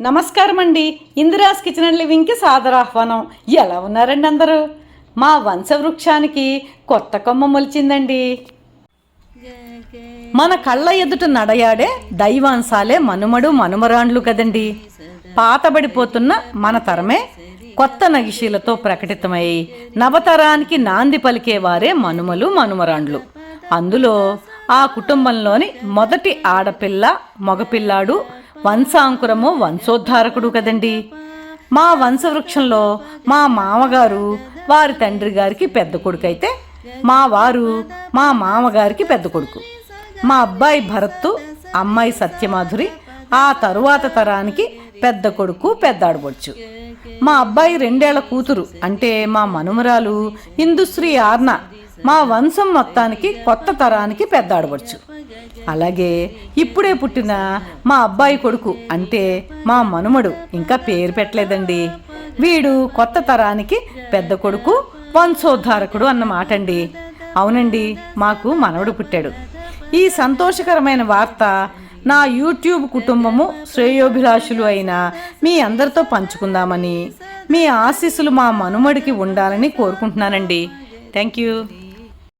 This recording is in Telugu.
నమస్కారం అండి ఇందిరాస్ కిచెన్ అండ్ లివింగ్కి సాదరాహ్వానం ఎలా ఉన్నారండి అందరూ? మా వంశవృక్షానికి కొత్త కొమ్మ మొలిచిందండి. మన కళ్ళ ఎదుట నడయాడే దైవాంశాలే మనుమడు మనుమరాండ్లు కదండి. పాతబడిపోతున్న మన తరమే కొత్త నగిషీలతో ప్రకటితమై నవతరానికి నాంది పలికేవారే మనుమలు మనుమరాండ్లు. అందులో ఆ కుటుంబంలోని మొదటి ఆడపిల్ల మగపిల్లాడు వంశాంకురము వంశోద్ధారకుడు కదండి. మా వంశవృక్షంలో మా మామగారు వారి తండ్రి గారికి పెద్ద కొడుకు అయితే మా వారు మా మామగారికి పెద్ద కొడుకు. మా అబ్బాయి భరత్తు అమ్మాయి సత్యమాధురి ఆ తరువాత తరానికి పెద్ద కొడుకు పెద్ద ఆడబొచ్చు మా అబ్బాయి రెండేళ్ళ కూతురు అంటే మా మనుమరాలు ఇందుశ్రీ ఆర్న మా వంశం మొత్తానికి కొత్త తరానికి పెద్ద ఆడవచ్చు అలాగే ఇప్పుడే పుట్టిన మా అబ్బాయి కొడుకు అంటే మా మనుమడు ఇంకా పేరు పెట్టలేదండి. వీడు కొత్త తరానికి పెద్ద కొడుకు వంశోద్ధారకుడు అన్నమాట అండి అవునండి మాకు మనవడు పుట్టాడు. ఈ సంతోషకరమైన వార్త నా యూట్యూబ్ కుటుంబము శ్రేయోభిలాషులు అయిన మీ అందరితో పంచుకుందామని మీ ఆశీస్సులు మా మనుమడికి ఉండాలని కోరుకుంటున్నానండి. Thank you.